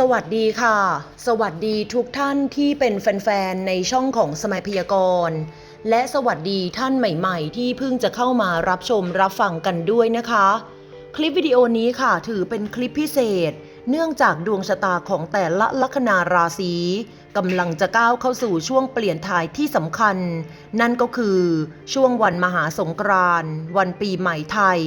สวัสดีค่ะ สวัสดีทุกท่านที่เป็นแฟนๆ ในช่องของสมัยพยากรณ์ และสวัสดีท่านใหม่ๆ ที่เพิ่งจะเข้ามารับชมรับฟังกันด้วยนะคะ คลิปวิดีโอนี้ค่ะถือเป็นคลิปพิเศษ เนื่องจากดวงชะตาของแต่ละลัคนาราศี กำลังจะก้าวเข้าสู่ช่วงเปลี่ยนถ่ายที่สำคัญ นั่นก็คือช่วงวันมหาสงกรานต์วันปีใหม่ไทย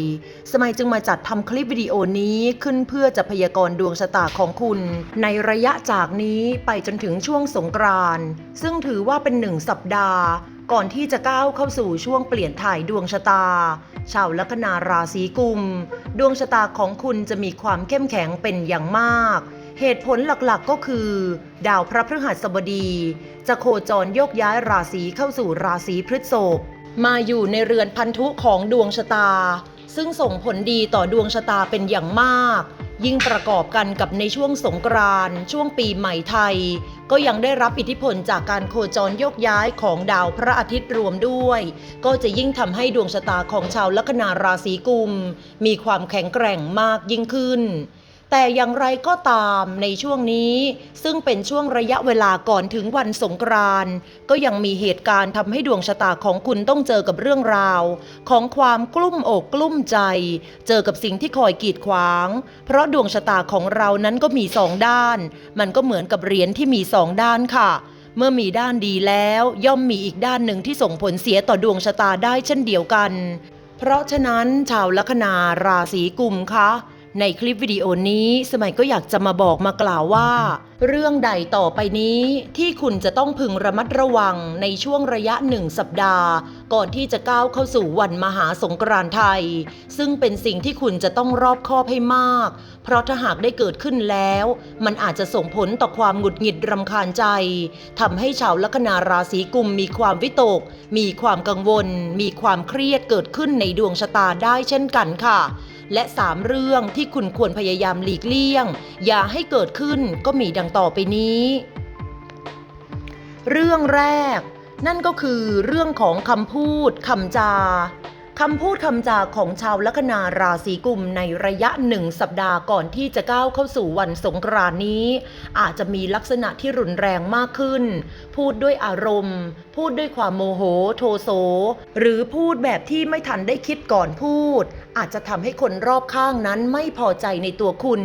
สมัยจึงมาจัดทำคลิปวิดีโอนี้ขึ้นเพื่อจะพยากรณ์ดวงชะตาของคุณ ในระยะจากนี้ไปจนถึงช่วงสงกรานต์ซึ่งถือว่าเป็นหนึ่งสัปดาห์ก่อนที่จะก้าวเข้าสู่ช่วงเปลี่ยนถ่ายดวงชะตา ชาวลัคนาราศีกุม ดวงชะตาของคุณจะมีความเข้มแข็งเป็นอย่างมาก เหตุผลหลักๆก็คือ ดาวพระพฤหัสบดี จะโคจรโยกย้ายราศีเข้าสู่ราศีพฤษภมาอยู่ในเรือนพันธุของดวงชะตา ซึ่งส่งผลดีต่อดวงชะตาเป็นอย่างมาก ยิ่งประกอบกันกับในช่วงสงกรานต์ช่วงปีใหม่ไทย ก็ยังได้รับอิทธิพลจากการโคจรโยกย้ายของดาวพระอาทิตย์รวมด้วย ก็จะยิ่งทำให้ดวงชะตาของชาวลัคนาราศีกุม มีความแข็งแกร่งมากยิ่งขึ้น แต่อย่างไรก็ตามในช่วงนี้ ซึ่งเป็นช่วงระยะเวลาก่อนถึงวันสงกรานต์ก็ยังมีเหตุการณ์ทำให้ดวงชะตาของคุณต้องเจอกับเรื่องราว ของความกลุ้มอกกลุ้มใจ เจอกับสิ่งที่คอยกีดขวาง เพราะดวงชะตาของเรานั้นก็มีสองด้าน มันก็เหมือนกับเหรียญที่มีสองด้านค่ะเมื่อมีด้านดีแล้ว ย่อมมีอีกด้านหนึ่งที่ส่งผลเสียต่อดวงชะตาได้เช่นเดียวกัน เพราะฉะนั้นชาวลัคนาราศีกุมคะ ในคลิปวิดีโอนี้สมัยก็อยากจะมาบอกมากล่าวว่า เรื่องใดต่อไปนี้ที่คุณจะต้องพึงระมัดระวังในช่วงระยะหนึ่งสัปดาห์ ก่อนที่จะก้าวเข้าสู่วันมหาสงกรานต์ไทย ซึ่งเป็นสิ่งที่คุณจะต้องรอบคอบให้มาก เพราะถ้าหากได้เกิดขึ้นแล้ว มันอาจจะส่งผลต่อความหงุดหงิดรำคาญใจทำให้ชาวลัคนาราศีกุมมีความวิตก มีความกังวล มีความเครียดเกิดขึ้นในดวงชะตาได้เช่นกันค่ะ และ 3 เรื่องที่คุณควรพยายามหลีกเลี่ยง อย่าให้เกิดขึ้นก็มีดังต่อไปนี้ เรื่องแรก นั่นก็คือเรื่องของคำพูดคำจา คำพูดคำจาของชาวลัคนาราศีกุมในระยะหนึ่งสัปดาห์ก่อนที่จะก้าวเข้าสู่วันสงกรานนี้ อาจจะมีลักษณะที่รุนแรงมากขึ้น พูดด้วยอารมณ์ พูดด้วยความโมโห โทโส หรือพูดแบบที่ไม่ทันได้คิดก่อนพูด อาจจะทำให้คนรอบข้างนั้นไม่พอใจในตัวคุณ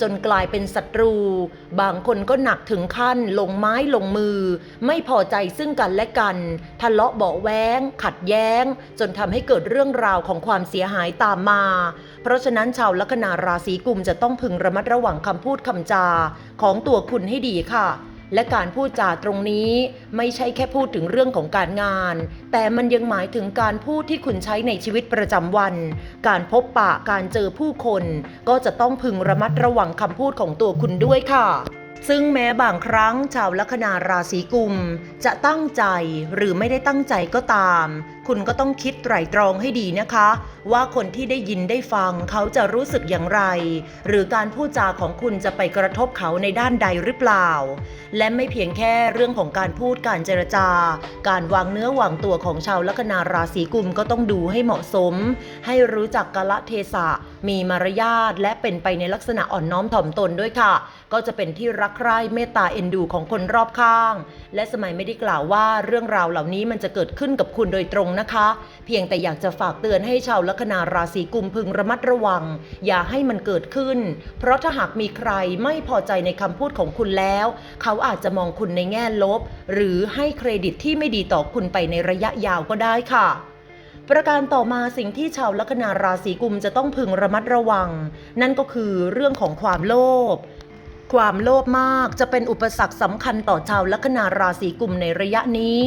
จนกลายเป็นศัตรู บางคนก็หนักถึงขั้นลงไม้ลงมือ ไม่พอใจซึ่งกันและกัน ทะเลาะเบาแว้ง ขัดแย้ง จนทำให้เกิดเรื่องราวของความเสียหายตามมา เพราะฉะนั้นชาวลัคนาราศีกุมจะต้องพึงระมัดระวังคำพูดคำจาของตัวคุณให้ดีค่ะ และการพูดจาตรงนี้ไม่ใช่แค่พูดถึงเรื่องของการงาน แต่มันยังหมายถึงการพูดที่คุณใช้ในชีวิตประจำวัน การพบปะการเจอผู้คน ก็จะต้องพึงระมัดระวังคำพูดของตัวคุณด้วยค่ะซึ่งแม้บางครั้งชาวลัคนาราศีกุม จะตั้งใจหรือไม่ได้ตั้งใจก็ตาม คุณก็ต้องคิดไตร่ตรองให้ดีนะคะ ว่าคนที่ได้ยินได้ฟังเขาจะรู้สึกอย่างไร หรือการพูดจาของคุณจะไปกระทบเขาในด้านใดหรือเปล่า และไม่เพียงแค่เรื่องของการพูดการเจรจา การวางเนื้อวางตัวของชาวลัคนาราศีกุมก็ต้องดูให้เหมาะสม ให้รู้จักกาละเทศะ มีมารยาทและเป็นไปในลักษณะอ่อนน้อมถ่อมตนด้วยค่ะ ก็จะเป็นที่รักใคร่เมตตาเอ็นดูของคนรอบข้าง และสมัยไม่ได้กล่าวว่าเรื่องราวเหล่านี้มันจะเกิดขึ้นกับคุณโดยตรงนะคะ เพียงแต่อยากจะฝากเตือนให้ชาวลัคนาราศีกุมพึงระมัดระวัง อย่าให้มันเกิดขึ้น เพราะถ้าหากมีใครไม่พอใจในคำพูดของคุณแล้ว เขาอาจจะมองคุณในแง่ลบ หรือให้เครดิตที่ไม่ดีต่อคุณไปในระยะยาวก็ได้ค่ะประการต่อมาสิ่งที่ชาวลัคนาราศีกุมจะต้องพึงระมัดระวัง นั่นก็คือเรื่องของความโลภความโลภมากจะเป็นอุปสรรคสำคัญต่อชาวลัคนาราศีกุมในระยะนี้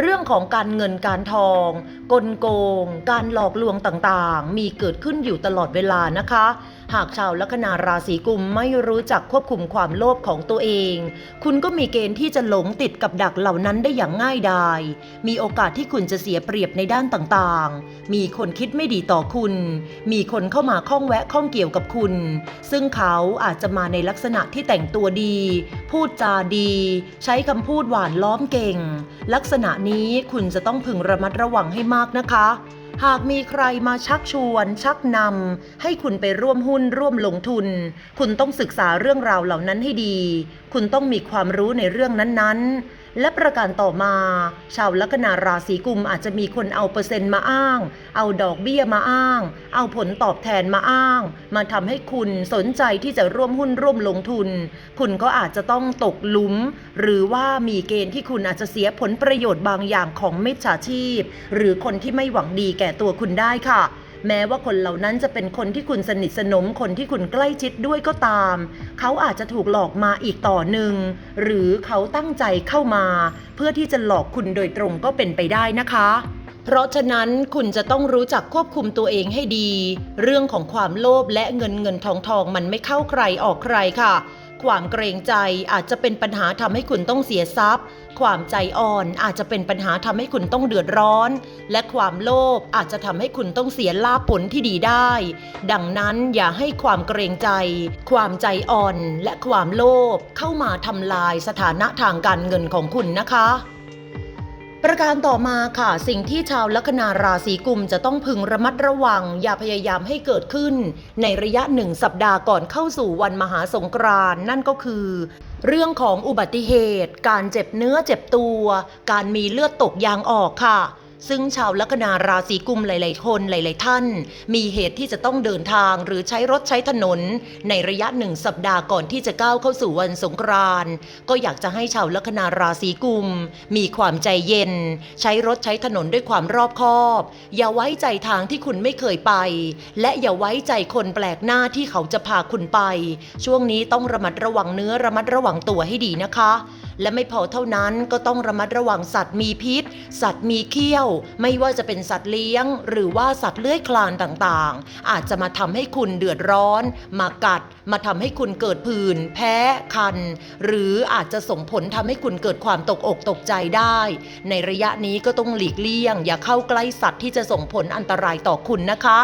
เรื่องของการเงินการทอง กลโกง การหลอกลวงต่างๆ มีเกิดขึ้นอยู่ตลอดเวลานะคะ หากชาวลัคนาราศีกุมไม่รู้จักควบคุมความโลภของตัวเอง คุณก็มีเกณฑ์ที่จะหลงติดกับดักเหล่านั้นได้อย่างง่ายดายมีโอกาสที่คุณจะเสียเปรียบในด้านต่างๆ มีคนคิดไม่ดีต่อคุณ มีคนเข้ามาข้องแวะข้องเกี่ยวกับคุณ ซึ่งเขาอาจจะมาในลักษณะที่แต่งตัวดี พูดจาดี ใช้คำพูดหวานล้อมเก่ง ลักษณะนี้คุณจะต้องพึงระมัดระวังให้มากนะคะ หากมีใครมาชักชวน ชักนำให้คุณไปร่วมหุ้นร่วมลงทุน คุณต้องศึกษาเรื่องราวเหล่านั้นให้ดี คุณต้องมีความรู้ในเรื่องนั้นๆ และประการต่อมา ชาวลัคนาราศีกุมอาจจะมีคนเอาเปอร์เซ็นต์มาอ้าง เอาดอกเบี้ยมาอ้าง เอาผลตอบแทนมาอ้าง มาทำให้คุณสนใจที่จะร่วมหุ้นร่วมลงทุน คุณก็อาจจะต้องตกหลุม หรือว่ามีเกณฑ์ที่คุณอาจจะเสียผลประโยชน์บางอย่างของมิจฉาชีพ หรือคนที่ไม่หวังดีแก่ตัวคุณได้ค่ะ แม้ว่าคนเหล่านั้นจะเป็นคนที่คุณสนิทสนมคนที่คุณใกล้ชิดด้วยก็ตาม เขาอาจจะถูกหลอกมาอีกต่อหนึ่ง หรือเขาตั้งใจเข้ามา เพื่อที่จะหลอกคุณโดยตรงก็เป็นไปได้นะคะเพราะฉะนั้นคุณจะต้องรู้จักควบคุมตัวเองให้ดี เรื่องของความโลภและเงินเงินทองทองมันไม่เข้าใครออกใครค่ะ ความเกรงใจอาจจะเป็นปัญหาทำให้คุณต้องเสียทรัพย์ ความใจอ่อนอาจจะเป็นปัญหาทำให้คุณต้องเดือดร้อน และความโลภอาจจะทำให้คุณต้องเสียลาภผลที่ดีได้ ดังนั้นอย่าให้ความเกรงใจ ความใจอ่อนและความโลภเข้ามาทำลายสถานะทางการเงินของคุณนะคะ ประการต่อมาค่ะ สิ่งที่ชาวลัคนาราศีกุมจะต้องพึงระมัดระวัง อย่าพยายามให้เกิดขึ้น ในระยะหนึ่งสัปดาห์ก่อนเข้าสู่วันมหาสงกรานต์นั่นก็คือ เรื่องของอุบัติเหตุ การเจ็บเนื้อเจ็บตัว การมีเลือดตกยางออกค่ะ ซึ่งชาวลัคนาราศีกุมหลาย ๆ คนหลาย ๆ ท่าน มีเหตุที่จะต้องเดินทางหรือใช้รถใช้ถนน ในระยะหนึ่งสัปดาห์ก่อนที่จะก้าวเข้าสู่วันสงกรานต์ก็อยากจะให้ชาวลัคนาราศีกุม มีความใจเย็น ใช้รถใช้ถนนด้วยความรอบคอบ อย่าไว้ใจทางที่คุณไม่เคยไป และอย่าไว้ใจคนแปลกหน้าที่เขาจะพาคุณไป ช่วงนี้ต้องระมัดระวังเนื้อระมัดระวังตัวให้ดีนะคะ และไม่พอเท่านั้นก็ต้องระมัดระวังสัตว์มีพิษ สัตว์มีเขี้ยว ไม่ว่าจะเป็นสัตว์เลี้ยง หรือว่าสัตว์เลื้อยคลานต่างๆ อาจจะมาทำให้คุณเดือดร้อน มากัด มาทำให้คุณเกิดผื่นแพ้คัน หรืออาจจะส่งผลทำให้คุณเกิดความตกอกตกใจได้ ในระยะนี้ก็ต้องหลีกเลี่ยง อย่าเข้าใกล้สัตว์ที่จะส่งผลอันตรายต่อคุณนะคะ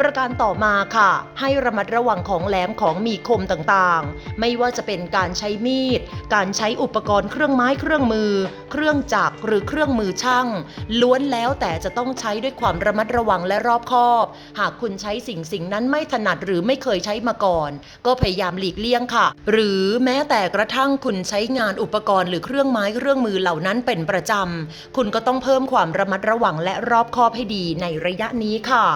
ประการต่อมาค่ะ ให้ระมัดระวังของแหลมของมีคมต่างๆ ไม่ว่าจะเป็นการใช้มีด การใช้อุปกรณ์เครื่องไม้เครื่องมือ เครื่องจักรหรือเครื่องมือช่าง ล้วนแล้วแต่จะต้องใช้ด้วยความระมัดระวังและรอบคอบ หากคุณใช้สิ่งสิ่งนั้นไม่ถนัดหรือไม่เคยใช้มาก่อน ก็พยายามหลีกเลี่ยงค่ะ หรือแม้แต่กระทั่งคุณใช้งานอุปกรณ์หรือเครื่องไม้เครื่องมือเหล่านั้นเป็นประจำ คุณก็ต้องเพิ่มความระมัดระวังและรอบคอบให้ดีในระยะนี้ค่ะ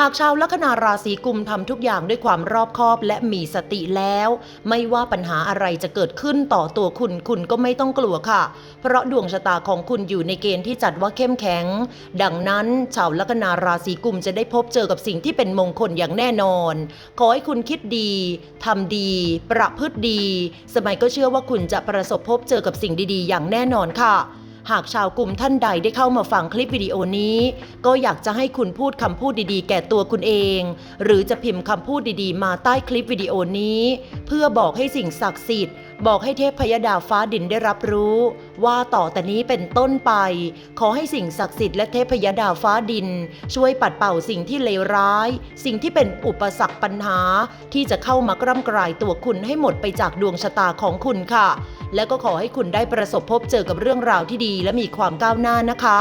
หากชาวลัคนาราศีกุมทำทุกอย่างด้วยความรอบคอบและมีสติแล้ว ไม่ว่าปัญหาอะไรจะเกิดขึ้นต่อตัวคุณคุณก็ไม่ต้องกลัวค่ะ เพราะดวงชะตาของคุณอยู่ในเกณฑ์ที่จัดว่าเข้มแข็ง ดังนั้นชาวลัคนาราศีกุมจะได้พบเจอกับสิ่งที่เป็นมงคลอย่างแน่นอน ขอให้คุณคิดดีทำดี ประพฤติดี สมัยก็เชื่อว่าคุณจะประสบพบเจอกับสิ่งดีๆ อย่างแน่นอนค่ะ หากชาวกลุ่มท่านใดได้เข้ามาฟังคลิปวิดีโอนี้ ก็อยากจะให้คุณพูดคำพูดดีๆ แก่ตัวคุณเอง หรือจะพิมพ์คำพูดดีๆ มาใต้คลิปวิดีโอนี้ เพื่อบอกให้สิ่งศักดิ์สิทธิ์บอกให้เทพพยดาฟ้าดินได้รับรู้ ว่าต่อแต่นี้เป็นต้นไป ขอให้สิ่งศักดิ์สิทธิ์และเทพยดาฟ้าดิน ช่วยปัดเป่าสิ่งที่เลวร้าย สิ่งที่เป็นอุปสรรคปัญหา ที่จะเข้ามากร่ำกรายตัวคุณให้หมดไปจากดวงชะตาของคุณค่ะ และก็ขอให้คุณได้ประสบพบเจอกับเรื่องราวที่ดีและมีความก้าวหน้านะคะ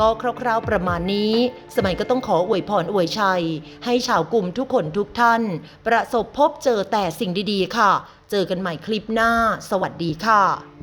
ก็คร่าวๆประมาณนี้ สมัยก็ต้องขออวยพรอวยชัย ให้ชาวกลุ่มทุกคนทุกท่าน ประสบพบเจอแต่สิ่งดีๆ ค่ะ เจอกันใหม่คลิปหน้า สวัสดีค่ะ